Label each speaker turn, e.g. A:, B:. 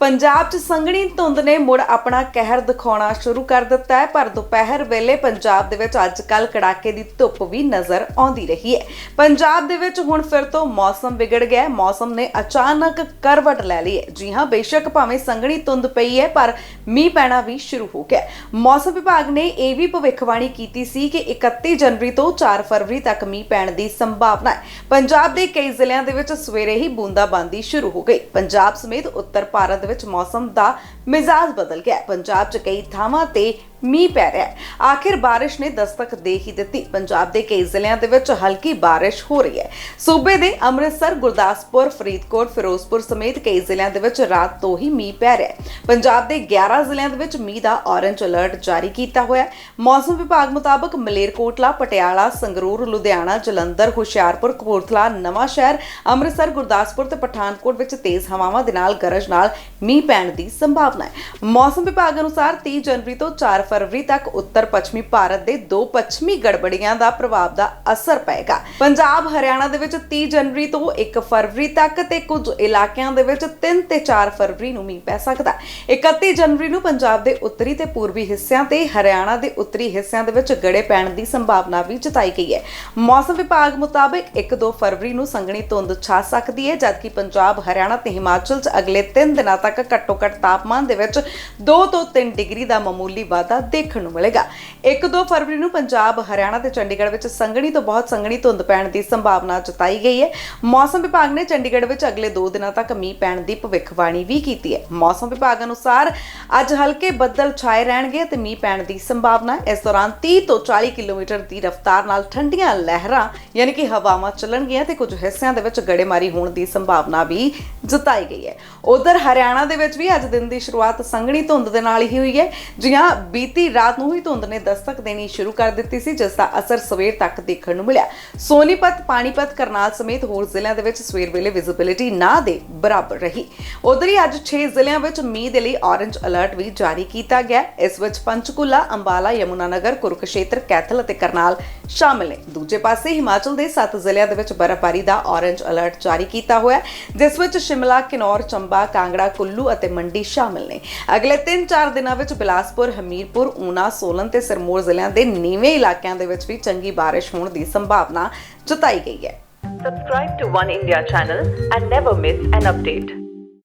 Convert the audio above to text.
A: ਪੰਜਾਬ 'ਚ ਸੰਘਣੀ ਧੁੰਦ ਨੇ ਮੁੜ ਆਪਣਾ ਕਹਿਰ ਦਿਖਾਉਣਾ ਸ਼ੁਰੂ ਕਰ ਦਿੱਤਾ ਹੈ, ਪਰ ਦੁਪਹਿਰ ਵੇਲੇ ਪੰਜਾਬ ਦੇ ਵਿੱਚ ਅੱਜ-ਕੱਲ ਕੜਾਕੇ ਦੀ ਧੁੱਪ ਵੀ ਨਜ਼ਰ ਆਉਂਦੀ ਰਹੀ ਹੈ। ਪੰਜਾਬ ਦੇ ਵਿੱਚ ਹੁਣ ਫਿਰ ਤੋਂ ਮੌਸਮ ਵਿਗੜ ਗਿਆ ਹੈ। ਮੌਸਮ ਨੇ ਅਚਾਨਕ ਕਰਵਟ ਲੈ ਲਈ ਹੈ। ਜੀ ਹਾਂ, ਬੇਸ਼ੱਕ ਭਾਵੇਂ ਸੰਘਣੀ ਧੁੰਦ ਪਈ ਹੈ, ਪਰ ਮੀਂਹ ਪੈਣਾ ਵੀ ਸ਼ੁਰੂ ਹੋ ਗਿਆ ਮੌਸਮ ਵਿਭਾਗ ਨੇ ਇਹ ਵੀ ਭਵਿੱਖਬਾਣੀ ਕੀਤੀ ਸੀ ਕਿ 31 ਜਨਵਰੀ ਤੋਂ 4 ਫਰਵਰੀ ਤੱਕ ਮੀਂਹ ਪੈਣ ਦੀ ਸੰਭਾਵਨਾ ਹੈ। ਪੰਜਾਬ ਦੇ ਕਈ ਜ਼ਿਲ੍ਹਿਆਂ ਦੇ ਵਿੱਚ ਸਵੇਰੇ ਹੀ ਬੂੰਦਾਬਾਂਦੀ ਸ਼ੁਰੂ ਹੋ ਗਈ। ਪੰਜਾਬ ਸਮੇਤ ਉੱਤਰ ਭਾਰਤ ਵਿੱਚ ਮੌਸਮ ਦਾ ਮਿਜ਼ਾਜ ਬਦਲ ਗਿਆ ਪੰਜਾਬ 'ਚ ਕਈ ਥਾਵਾਂ ਤੇ ਮੀਂਹ ਪੈ ਰਿਹਾ ਹੈ। ਆਖਿਰ ਬਾਰਿਸ਼ ਨੇ ਦਸਤਕ ਦੇ ਹੀ ਦਿੱਤੀ। ਪੰਜਾਬ ਦੇ ਕਈ ਜ਼ਿਲ੍ਹਿਆਂ ਦੇ ਵਿੱਚ ਹਲਕੀ ਬਾਰਿਸ਼ ਹੋ ਰਹੀ ਹੈ। ਸੂਬੇ ਦੇ ਅੰਮ੍ਰਿਤਸਰ, ਗੁਰਦਾਸਪੁਰ, ਫਰੀਦਕੋਟ, ਫਿਰੋਜ਼ਪੁਰ ਸਮੇਤ ਕਈ ਜ਼ਿਲ੍ਹਿਆਂ ਦੇ ਵਿੱਚ ਰਾਤ ਤੋਂ ਹੀ ਮੀਂਹ ਪੈ ਰਿਹਾ ਹੈ। ਪੰਜਾਬ ਦੇ 11 ਜ਼ਿਲ੍ਹਿਆਂ ਦੇ ਵਿੱਚ ਮੀਂਹ ਦਾ ਔਰੰਜ ਅਲਰਟ ਜਾਰੀ ਕੀਤਾ ਹੋਇਆ ਹੈ। ਮੌਸਮ ਵਿਭਾਗ ਮੁਤਾਬਕ ਮਲੇਰਕੋਟਲਾ, ਪਟਿਆਲਾ, ਸੰਗਰੂਰ, ਲੁਧਿਆਣਾ, ਜਲੰਧਰ, ਹੁਸ਼ਿਆਰਪੁਰ ਕਪੂਰਥਲਾ ਨਵਾਂ ਸ਼ਹਿਰ, ਅੰਮ੍ਰਿਤਸਰ, ਗੁਰਦਾਸਪੁਰ ਤੇ ਪਠਾਨਕੋਟ ਵਿੱਚ ਤੇਜ਼ ਹਵਾਵਾਂ ਦੇ ਨਾਲ ਗਰਜ ਨਾਲ ਮੀਂਹ ਪੈਣ ਦੀ ਸੰਭਾਵਨਾ ਹੈ। ਮੌਸਮ ਵਿਭਾਗ ਅਨੁਸਾਰ 30 ਜਨਵਰੀ ਤੋਂ 4 ਫਰਵਰੀ ਤੱਕ ਉੱਤਰ ਪੱਛਮੀ ਭਾਰਤ ਦੇ ਦੋ ਪੱਛਮੀ ਗੜਬੜੀਆਂ ਦਾ ਪ੍ਰਭਾਵ ਦਾ ਅਸਰ ਪਏਗਾ। ਪੰਜਾਬ, ਹਰਿਆਣਾ ਦੇ ਵਿੱਚ 30 ਜਨਵਰੀ ਤੋਂ 1 ਫਰਵਰੀ ਤੱਕ ਤੇ ਕੁਝ ਇਲਾਕਿਆਂ ਦੇ ਵਿੱਚ 3 ਤੇ 4 ਫਰਵਰੀ ਨੂੰ ਮੀਂਹ ਪੈ ਸਕਦਾ ਹੈ। 31 ਜਨਵਰੀ ਨੂੰ ਪੰਜਾਬ ਦੇ ਉੱਤਰੀ ਤੇ ਪੂਰਬੀ ਹਿੱਸਿਆਂ ਤੇ ਹਰਿਆਣਾ ਦੇ ਉੱਤਰੀ ਹਿੱਸਿਆਂ ਦੇ ਵਿੱਚ ਗੜੇ ਪੈਣ ਦੀ ਸੰਭਾਵਨਾ ਵੀ ਜਤਾਈ ਗਈ ਹੈ। ਮੌਸਮ ਵਿਭਾਗ ਮੁਤਾਬਕ 1-2 ਫਰਵਰੀ ਨੂੰ ਸੰਘਣੀ ਧੁੰਦ ਛਾ ਸਕਦੀ ਹੈ, ਜਦਕਿ ਪੰਜਾਬ, ਹਰਿਆਣਾ ਤੇ ਹਿਮਾਚਲ 'ਚ ਅਗਲੇ 3 ਦਿਨਾਂ ਤੱਕ ਘੱਟੋ-ਘੱਟ ਤਾਪਮਾਨ ਦੇ ਵਿੱਚ 2 ਤੋਂ 3 ਡਿਗਰੀ ਦਾ ਮਾਮੂਲੀ ਵਾਧਾ ਦੇਖਣ ਨੂੰ ਮਿਲੇਗਾ। 1-2 ਫਰਵਰੀ ਨੂੰ ਪੰਜਾਬ, ਹਰਿਆਣਾ ਤੇ ਚੰਡੀਗੜ੍ਹ ਵਿੱਚ ਸੰਘਣੀ ਤੋਂ ਬਹੁਤ ਸੰਘਣੀ ਧੁੰਦ ਪੈਣ ਦੀ ਸੰਭਾਵਨਾ ਜਤਾਈ ਗਈ ਹੈ। ਮੌਸਮ ਵਿਭਾਗ ਨੇ ਚੰਡੀਗੜ੍ਹ ਵਿੱਚ ਅਗਲੇ 2 ਦਿਨਾਂ ਤੱਕ ਮੀਂਹ ਪੈਣ ਦੀ ਭਵਿੱਖਬਾਣੀ ਵੀ ਕੀਤੀ ਹੈ। ਮੌਸਮ ਵਿਭਾਗ ਅਨੁਸਾਰ ਅੱਜ ਹਲਕੇ ਬੱਦਲ ਛਾਏ ਰਹਿਣਗੇ ਤੇ ਮੀਂਹ ਪੈਣ ਦੀ ਸੰਭਾਵਨਾ ਹੈ। ਇਸ ਦੌਰਾਨ 30 ਤੋਂ 40 ਕਿਲੋਮੀਟਰ ਦੀ ਰਫ਼ਤਾਰ ਨਾਲ ਠੰਡੀਆਂ ਲਹਿਰਾਂ, ਯਾਨੀ ਕਿ ਹਵਾਵਾਂ ਚੱਲਣਗੀਆਂ ਤੇ ਕੁਝ ਹਿੱਸਿਆਂ ਦੇ ਵਿੱਚ ਗੜੇਮਾਰੀ ਹੋਣ ਦੀ ਸੰਭਾਵਨਾ ਵੀ ਜਤਾਈ ਗਈ ਹੈ। ਉਧਰ ਹਰਿਆਣਾ ਦੇ ਵਿੱਚ ਵੀ ਅੱਜ ਦਿਨ ਦੀ ਸ਼ੁਰੂਆਤ ਸੰਘਣੀ ਧੁੰਦ ਦੇ ਨਾਲ ਹੀ ਹੋਈ ਹੈ। ਜਿਹਾਂ ਬੀਤੀ ਰਾਤ ਨੂੰ ਹੀ ਧੁੰਦ ਨੇ ਦਸਤਕ ਦੇਣੀ ਸ਼ੁਰੂ ਕਰ ਦਿੱਤੀ ਸੀ, ਜਿਸ ਦਾ ਅਸਰ ਸਵੇਰ ਤੱਕ ਦੇਖਣ ਨੂੰ ਮਿਲਿਆ। ਸੋਨੀਪਤ, ਪਾਣੀਪਤ, ਕਰਨਾਲ ਸਮੇਤ ਹੋਰ ਜ਼ਿਲ੍ਹਿਆਂ ਦੇ ਵਿੱਚ ਸਵੇਰ ਵੇਲੇ ਵਿਜ਼ਿਬਿਲਿਟੀ ਨਾ ਦੇ ਬਰਾਬਰ ਰਹੀ। ਉਧਰ ਹੀ ਅੱਜ 6 ਜ਼ਿਲ੍ਹਿਆਂ ਵਿੱਚ ਮੀਂਹ ਦੇ ਲਈ ਔਰੇਂਜ ਅਲਰਟ ਵੀ ਜਾਰੀ ਕੀਤਾ ਗਿਆ। ਇਸ ਵਿੱਚ ਪੰਚਕੂਲਾ, ਅੰਬਾਲਾ ਯਮੁਨਾਨਗਰ ਕੁਰਕਸ਼ੇਤਰ, ਕੈਥਲ ਅਤੇ ਕਰਨਾਲ ਸ਼ਾਮਲ ਨੇ। ਦੂਜੇ ਪਾਸੇ ਹਿਮਾਚਲ ਦੇ 7 ਜ਼ਿਲ੍ਹਿਆਂ ਦੇ ਵਿੱਚ ਬਰਫ਼ਬਾਰੀ ਦਾ ਔਰੇਂਜ ਅਲਰਟ ਜਾਰੀ ਕੀਤਾ ਹੋਇਆ ਹੈ, ਜਿਸ ਵਿੱਚ ਸ਼ਿਮਲਾ, ਕਿਨੌਰ, ਚੰਬਾ, ਕਾਂਗੜਾ, ਕੁੱਲੂ ਅਤੇ ਮੰਡੀ ਸ਼ਾਮਲ ਨੇ। ਅਗਲੇ 3-4 ਦਿਨਾਂ ਵਿੱਚ ਬਿਲਾਸਪੁਰ, ਹਮੀਰਪੁਰ ਊਨਾ ਸੋਲਨ ਤੇ ਸਿਰਮੌਰ ਜ਼ਿਲ੍ਹਿਆਂ ਦੇ ਨੀਵੇਂ ਇਲਾਕਿਆਂ ਦੇ ਵਿੱਚ ਵੀ ਚੰਗੀ ਬਾਰਿਸ਼ ਹੋਣ ਦੀ ਸੰਭਾਵਨਾ ਜਤਾਈ ਗਈ ਹੈ
B: Subscribe to One India channel and never miss an update.